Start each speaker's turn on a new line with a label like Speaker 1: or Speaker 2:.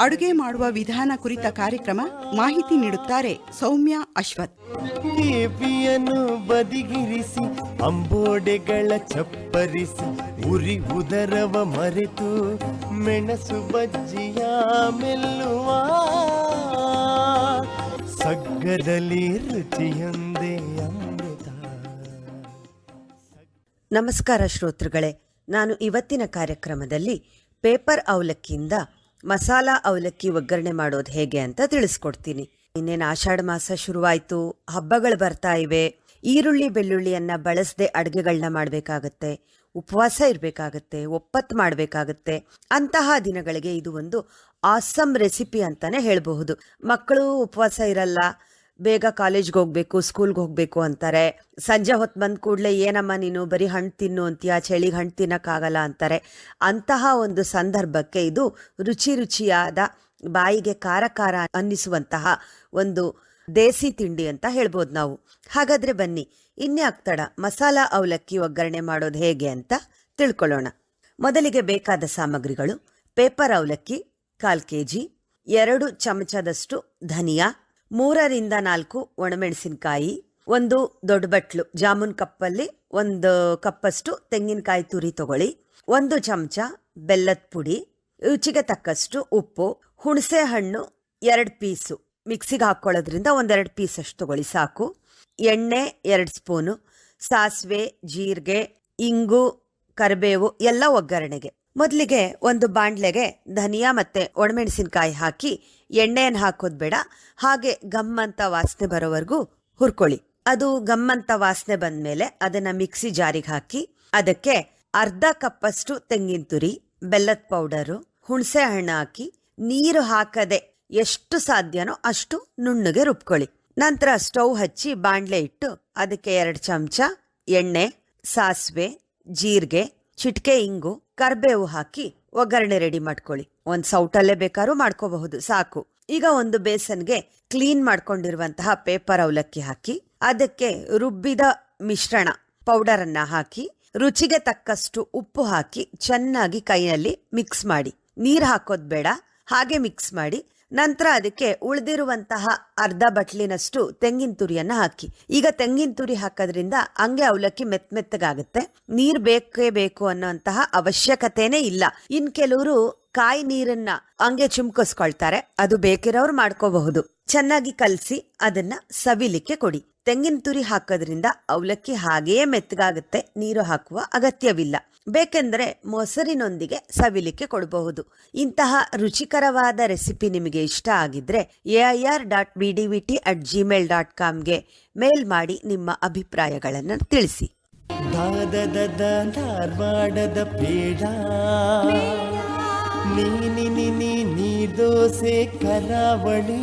Speaker 1: ಅಡುಗೆ ಮಾಡುವ ವಿಧಾನ ಕುರಿತ ಕಾರ್ಯಕ್ರಮ ಮಾಹಿತಿ ನೀಡುತ್ತಾರೆ ಸೌಮ್ಯ ಅಶ್ವಥ್.
Speaker 2: ದೇವಿಯನ್ನು ಬದಿಗಿರಿಸಿ ಅಂಬೋಡೆಗಳ ಚಪ್ಪರಿಸಿ ಉರಿ ಉದರವ ಮರೆತು ಮೆಣಸು ಬಜ್ಜಿಯ ಮೆಲ್ಲುವ ಸಗ್ಗದಲ್ಲಿ ರುಚಿಯೊಂದೇ ಅಮೃತ.
Speaker 3: ನಮಸ್ಕಾರ ಶ್ರೋತೃಗಳೇ ನಾನು ಇವತ್ತಿನ ಕಾರ್ಯಕ್ರಮದಲ್ಲಿ ಪೇಪರ್ ಅವಲಕ್ಕಿಯಿಂದ ಮಸಾಲಾ ಅವಲಕ್ಕಿ ಒಗ್ಗರಣೆ ಮಾಡೋದು ಹೇಗೆ ಅಂತ ತಿಳಿಸ್ಕೊಡ್ತೀನಿ. ಇನ್ನೇನು ಆಷಾಢ ಮಾಸ ಶುರುವಾಯಿತು, ಹಬ್ಬಗಳು ಬರ್ತಾ ಇವೆ. ಈರುಳ್ಳಿ, ಬೆಳ್ಳುಳ್ಳಿಯನ್ನ ಬಳಸದೆ ಅಡುಗೆಗಳನ್ನ ಮಾಡಬೇಕಾಗತ್ತೆ. ಉಪವಾಸ ಇರಬೇಕಾಗತ್ತೆ, ಒಪ್ಪತ್ತು ಮಾಡಬೇಕಾಗತ್ತೆ. ಅಂತಹ ದಿನಗಳಿಗೆ ಇದು ಒಂದು ಆಸಮ್ ರೆಸಿಪಿ ಅಂತಾನೆ ಹೇಳಬಹುದು. ಮಕ್ಕಳು ಉಪವಾಸ ಇರಲ್ಲ ಬೇಗ ಕಾಲೇಜ್ಗೆ ಹೋಗ್ಬೇಕು ಸ್ಕೂಲ್ಗೆ ಹೋಗ್ಬೇಕು ಅಂತಾರೆ. ಸಂಜೆ ಹೊತ್ತು ಬಂದ ಕೂಡಲೇ, ಏನಮ್ಮ ನೀನು ಬರೀ ಹಣ್ಣು ತಿನ್ನು ಅಂತೀಯ? ಚಳಿಗೆ ಹಣ್ಣು ತಿನ್ನೋಕ್ಕಾಗಲ್ಲ ಅಂತಾರೆ. ಅಂತಹ ಒಂದು ಸಂದರ್ಭಕ್ಕೆ ಇದು ರುಚಿ ರುಚಿಯಾದ ಬಾಯಿಗೆ ಖಾರ ಖಾರ ಅನ್ನಿಸುವಂತಹ ಒಂದು ದೇಸಿ ತಿಂಡಿ ಅಂತ ಹೇಳ್ಬೋದು ನಾವು. ಹಾಗಾದ್ರೆ ಬನ್ನಿ, ಇನ್ನೇ ಆಗ್ತಡ ಮಸಾಲ ಅವಲಕ್ಕಿ ಒಗ್ಗರಣೆ ಮಾಡೋದು ಹೇಗೆ ಅಂತ ತಿಳ್ಕೊಳ್ಳೋಣ. ಮೊದಲಿಗೆ ಬೇಕಾದ ಸಾಮಗ್ರಿಗಳು, ಪೇಪರ್ ಅವಲಕ್ಕಿ, ಕಾಲು ಕೆ ಜಿ ಎರಡು ಚಮಚದಷ್ಟು ಧನಿಯಾ ಮೂರರಿಂದ ನಾಲ್ಕು ಒಣಮೆಣಸಿನಕಾಯಿ, ಒಂದು ದೊಡ್ಡ ಬಟ್ಲು ಜಾಮೂನ್ ಕಪ್ಪಲ್ಲಿ, ಒಂದು ಕಪ್ಪಷ್ಟು ತೆಂಗಿನಕಾಯಿ ತುರಿ ತಗೊಳ್ಳಿ, ಒಂದು ಚಮಚ ಬೆಲ್ಲದ ಪುಡಿ, ರುಚಿಗೆ ತಕ್ಕಷ್ಟು ಉಪ್ಪು ಹುಣಸೆ ಹಣ್ಣು ಎರಡು ಪೀಸು. ಮಿಕ್ಸಿಗೆ ಹಾಕ್ಕೊಳ್ಳೋದ್ರಿಂದ ಒಂದೆರಡು ಪೀಸ್ ಅಷ್ಟು ತಗೊಳ್ಳಿ, ಸಾಕು. ಎಣ್ಣೆ ಎರಡು ಸ್ಪೂನು, ಸಾಸಿವೆ, ಜೀರಿಗೆ, ಇಂಗು, ಕರಿಬೇವು ಎಲ್ಲ ಒಗ್ಗರಣೆಗೆ. ಮೊದಲಿಗೆ ಒಂದು ಬಾಂಡ್ಲೆಗೆ ಧನಿಯಾ ಮತ್ತೆ ಒಣಮೆಣಸಿನಕಾಯಿ ಹಾಕಿ ಎಣ್ಣೆಯನ್ನು ಹಾಕೋದು ಬೇಡ. ಹಾಗೆ ಗಮ್ಮಂತ ವಾಸನೆ ಬರೋವರೆಗೂ ಹುರ್ಕೊಳ್ಳಿ. ಅದು ಗಮ್ಮಂತ ವಾಸನೆ ಬಂದ್ಮೇಲೆ ಅದನ್ನ ಮಿಕ್ಸಿ ಜಾರಿಗೆ ಹಾಕಿ, ಅದಕ್ಕೆ ಅರ್ಧ ಕಪ್ಪಷ್ಟು ತೆಂಗಿನ ತುರಿ, ಬೆಲ್ಲದ ಪೌಡರು, ಹುಣಸೆ ಹಣ್ಣು ಹಾಕಿ, ನೀರು ಹಾಕದೆ ಎಷ್ಟು ಸಾಧ್ಯನೋ ಅಷ್ಟು ನುಣ್ಣಗೆ ರುಬ್ಕೊಳ್ಳಿ. ನಂತರ ಸ್ಟವ್ ಹಚ್ಚಿ ಬಾಂಡ್ಲೆ ಇಟ್ಟು ಅದಕ್ಕೆ ಎರಡು ಚಮಚ ಎಣ್ಣೆ, ಸಾಸಿವೆ, ಜೀರಿಗೆ, ಚಿಟಿಕೆ, ಇಂಗು, ಕರ್ಬೇವು ಹಾಕಿ ಒಗ್ಗರಣೆ ರೆಡಿ ಮಾಡ್ಕೊಳ್ಳಿ. ಒಂದ್ ಸೌಟಲ್ಲೇ ಬೇಕಾದ್ರೂ ಮಾಡ್ಕೋಬಹುದು, ಸಾಕು. ಈಗ ಒಂದು ಬೇಸನ್ಗೆ ಕ್ಲೀನ್ ಮಾಡ್ಕೊಂಡಿರುವಂತಹ ಪೇಪರ್ ಅವಲಕ್ಕಿ ಹಾಕಿ, ಅದಕ್ಕೆ ರುಬ್ಬಿದ ಮಿಶ್ರಣ ಪೌಡರ್ ಅನ್ನ ಹಾಕಿ, ರುಚಿಗೆ ತಕ್ಕಷ್ಟು ಉಪ್ಪು ಹಾಕಿ, ಚೆನ್ನಾಗಿ ಕೈನಲ್ಲಿ ಮಿಕ್ಸ್ ಮಾಡಿ. ನೀರ್ ಹಾಕೋದ್ ಬೇಡ, ಹಾಗೆ ಮಿಕ್ಸ್ ಮಾಡಿ. ನಂತರ ಅದಕ್ಕೆ ಉಳಿದಿರುವಂತಹ ಅರ್ಧ ಬಟ್ಲಿನಷ್ಟು ತೆಂಗಿನ ತುರಿಯನ್ನ ಹಾಕಿ. ಈಗ ತೆಂಗಿನ ತುರಿ ಹಾಕೋದ್ರಿಂದ ಹಂಗೆ ಅವಲಕ್ಕಿ ಮೆತ್ ಮೆತ್ತಗಾಗುತ್ತೆ. ನೀರ್ ಬೇಕೇ ಬೇಕು ಅನ್ನೋಂತಹ ಅವಶ್ಯಕತೆನೇ ಇಲ್ಲ. ಇನ್ ಕೆಲವರು ಕಾಯಿ ನೀರನ್ನ ಹಂಗೆ ಚುಮ್ಕಿಸ್ಕೊಳ್ತಾರೆ. ಅದು ಬೇಕಿರೋರು ಮಾಡ್ಕೋಬಹುದು. ಚೆನ್ನಾಗಿ ಕಲಸಿ ಅದನ್ನ ಸವಿಲಿಕ್ಕೆ ಕೊಡಿ. ತೆಂಗಿನ ತುರಿ ಹಾಕೋದ್ರಿಂದ ಅವಲಕ್ಕಿ ಹಾಗೆಯೇ ಮೆತ್ತಗಾಗುತ್ತೆ, ನೀರು ಹಾಕುವ ಅಗತ್ಯವಿಲ್ಲ. ಬೇಕೆಂದರೆ ಮೊಸರಿನೊಂದಿಗೆ ಸವಿಲಿಕ್ಕೆ ಕೊಡಬಹುದು. ಇಂತಹ ರುಚಿಕರವಾದ ರೆಸಿಪಿ ನಿಮಗೆ ಇಷ್ಟ ಆಗಿದ್ರೆ A I R dot B D V T at Gmail dot ಕಾಮ್ಗೆ mail ಮಾಡಿ ನಿಮ್ಮ ಅಭಿಪ್ರಾಯಗಳನ್ನು ತಿಳಿಸಿ.
Speaker 2: ನೀ ದೋಸೆ ಕರಾವಳಿ